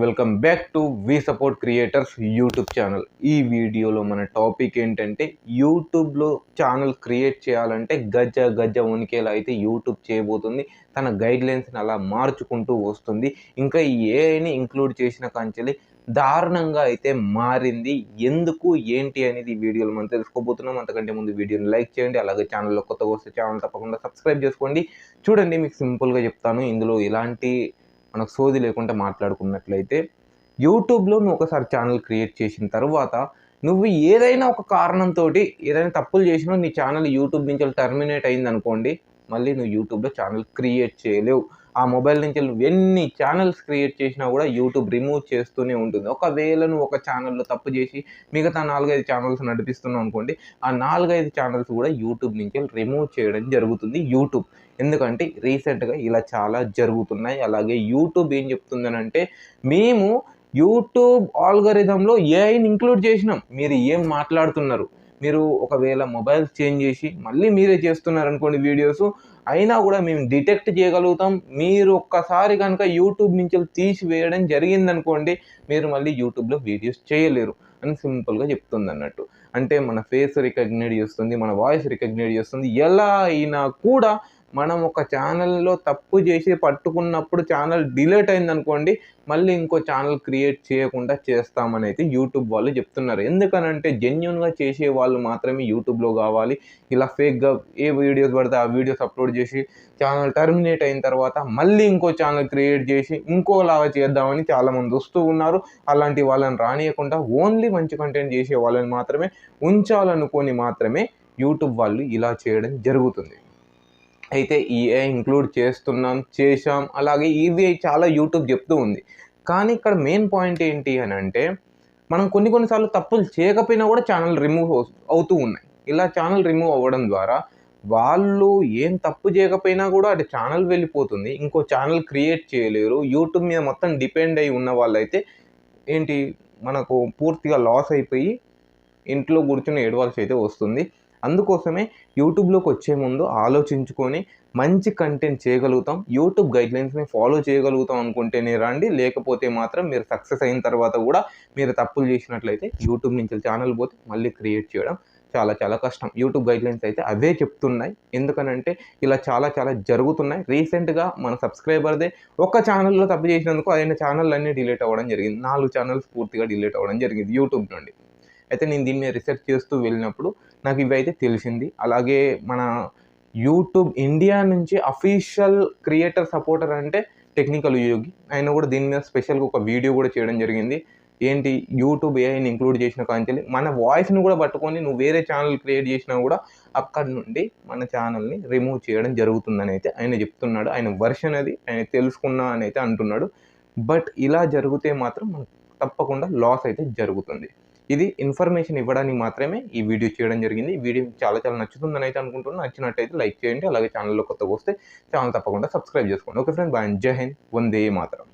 Welcome back to V support creators YouTube channel ఈ వీడియోలో మన టాపిక్ ఏంటంటే యూట్యూబ్లో ఛానల్ క్రియేట్ చేయాలంటే గజ్జ గజ్జ ఉనికేలా అయితే యూట్యూబ్ చేయబోతుంది. తన గైడ్ లైన్స్ని అలా మార్చుకుంటూ వస్తుంది. ఇంకా ఏఐని ఇంక్లూడ్ చేసిన కంచెలి దారుణంగా అయితే మారింది. ఎందుకు ఏంటి అనేది ఈ వీడియోలో మనం తెలుసుకోబోతున్నాం. అంతకంటే ముందు వీడియోని లైక్ చేయండి. అలాగే ఛానల్లో కొత్తగా వస్తే ఛానల్ తప్పకుండా సబ్స్క్రైబ్ చేసుకోండి. చూడండి మీకు సింపుల్గా చెప్తాను. ఇందులో ఇలాంటి మనకు సోది లేకుండా మాట్లాడుకున్నట్లయితే యూట్యూబ్లో నువ్వు ఒకసారి ఛానల్ క్రియేట్ చేసిన తర్వాత నువ్వు ఏదైనా ఒక కారణంతో ఏదైనా తప్పులు చేసినా నీ ఛానల్ యూట్యూబ్ నుంచి టర్మినేట్ అయింది అనుకోండి మళ్ళీ నువ్వు యూట్యూబ్లో ఛానల్ క్రియేట్ చేయలేవు. ఆ మొబైల్ నుంచి నువ్వు ఎన్ని ఛానల్స్ క్రియేట్ చేసినా కూడా యూట్యూబ్ రిమూవ్ చేస్తూనే ఉంటుంది. ఒకవేళ నువ్వు ఒక ఛానల్లో తప్పు చేసి మిగతా నాలుగైదు ఛానల్స్ నడిపిస్తున్నావు అనుకోండి ఆ నాలుగైదు ఛానల్స్ కూడా యూట్యూబ్ నుంచి రిమూవ్ చేయడం జరుగుతుంది యూట్యూబ్. ఎందుకంటే రీసెంట్గా ఇలా చాలా జరుగుతున్నాయి. అలాగే యూట్యూబ్ ఏం చెప్తుందనంటే మేము యూట్యూబ్ ఆల్గరిథంలో ఏఐని ఇంక్లూడ్ చేసినాం. మీరు ఏం మాట్లాడుతున్నారు? మీరు ఒకవేళ మొబైల్ చేంజ్ చేసి మళ్ళీ మీరే చేస్తున్నారు అనుకోండి వీడియోస్ అయినా కూడా మేము డిటెక్ట్ చేయగలుగుతాం. మీరు ఒక్కసారి కనుక యూట్యూబ్ నుంచి తీసివేయడం జరిగిందనుకోండి మీరు మళ్ళీ యూట్యూబ్లో వీడియోస్ చేయలేరు అని సింపుల్గా చెప్తుంది అన్నట్టు. అంటే మన ఫేస్ రికగ్నైట్ చేస్తుంది మన వాయిస్ రికగ్నైట్ చేస్తుంది. ఎలా అయినా కూడా మనం ఒక ఛానల్లో తప్పు చేసి పట్టుకున్నప్పుడు ఛానల్ డిలీట్ అయిందనుకోండి మళ్ళీ ఇంకో ఛానల్ క్రియేట్ చేయకుండా చేస్తామని అయితే యూట్యూబ్ వాళ్ళు చెప్తున్నారు. ఎందుకనంటే జెన్యున్గా చేసే వాళ్ళు మాత్రమే యూట్యూబ్లో కావాలి. ఇలా ఫేక్గా ఏ వీడియోస్ పడితే ఆ వీడియోస్ అప్లోడ్ చేసి ఛానల్ టర్మినేట్ అయిన తర్వాత మళ్ళీ ఇంకో ఛానల్ క్రియేట్ చేసి ఇంకోలాగా చేద్దామని చాలామంది వస్తూ ఉన్నారు. అలాంటి వాళ్ళని రానియకుండా ఓన్లీ మంచి కంటెంట్ చేసే వాళ్ళని మాత్రమే ఉంచాలనుకొని మాత్రమే యూట్యూబ్ వాళ్ళు ఇలా చేయడం జరుగుతుంది. అయితే ఈఏ ఇంక్లూడ్ చేస్తున్నాం చేశాం. అలాగే ఈవీఐ చాలా యూట్యూబ్ చెప్తూ ఉంది. కానీ ఇక్కడ మెయిన్ పాయింట్ ఏంటి అని అంటే మనం కొన్ని కొన్నిసార్లు తప్పులు చేయకపోయినా కూడా ఛానల్ రిమూవ్ అవుతూ ఉన్నాయి. ఇలా ఛానల్ రిమూవ్ అవ్వడం ద్వారా వాళ్ళు ఏం తప్పు చేయకపోయినా కూడా అటు ఛానల్ వెళ్ళిపోతుంది. ఇంకో ఛానల్ క్రియేట్ చేయలేరు. యూట్యూబ్ మీద మొత్తం డిపెండ్ అయి ఉన్న వాళ్ళైతే ఏంటి మనకు పూర్తిగా లాస్ అయిపోయి ఇంట్లో కూర్చుని ఏడవాల్సి అయితే వస్తుంది. అందుకోసమే యూట్యూబ్లోకి వచ్చే ముందు ఆలోచించుకొని మంచి కంటెంట్ చేయగలుగుతాం. యూట్యూబ్ గైడ్లైన్స్ని ఫాలో చేయగలుగుతాం అనుకుంటేనే రండి. లేకపోతే మాత్రం మీరు సక్సెస్ అయిన తర్వాత కూడా మీరు తప్పులు చేసినట్లయితే యూట్యూబ్ నుంచి ఛానల్ పోతే మళ్ళీ క్రియేట్ చేయడం చాలా చాలా కష్టం. యూట్యూబ్ గైడ్లైన్స్ అయితే అవే చెప్తున్నాయి. ఎందుకనంటే ఇలా చాలా చాలా జరుగుతున్నాయి. రీసెంట్గా మన సబ్స్క్రైబర్దే ఒక ఛానల్లో తప్పు చేసినందుకు ఆయన ఛానల్ అన్నీ డిలీట్ అవ్వడం జరిగింది. నాలుగు ఛానల్స్ పూర్తిగా డిలీట్ అవ్వడం జరిగింది యూట్యూబ్ నుండి. అయితే నేను దీని మీద రీసెర్చ్ చేస్తూ వెళ్ళినప్పుడు నాకు ఇవి అయితే తెలిసింది. అలాగే మన యూట్యూబ్ ఇండియా నుంచి అఫీషియల్ క్రియేటర్ సపోర్టర్ అంటే టెక్నికల్ యోగి ఆయన కూడా దీని మీద స్పెషల్గా ఒక వీడియో కూడా చేయడం జరిగింది. ఏంటి? యూట్యూబ్ ఏఐని ఇంక్లూడ్ చేసిన కాంచెలి. మన వాయిస్ని కూడా పట్టుకొని నువ్వు వేరే ఛానల్ క్రియేట్ చేసినా కూడా అక్కడి నుండి మన ఛానల్ని రిమూవ్ చేయడం జరుగుతుందని అయితే ఆయన చెప్తున్నాడు. ఆయన వర్షన్ అది. ఆయన తెలుసుకున్నా అని అయితే అంటున్నాడు. బట్ ఇలా జరిగితే మాత్రం తప్పకుండా లాస్ అయితే జరుగుతుంది. ఇది ఇన్ఫర్మేషన్ ఇవ్వడానికి మాత్రమే ఈ వీడియో చేయడం జరిగింది. వీడియో చాలా చాలా నచ్చుతుందని అయితే అనుకుంటున్నాను. నచ్చినట్టయితే లైక్ చేయండి. అలాగే ఛానల్లో కొత్తగా వస్తే ఛానల్ తప్పకుండా సబ్స్క్రైబ్ చేసుకోండి. ఓకే ఫ్రెండ్ బాయ్ జై హింద్. వందే మాత్రం.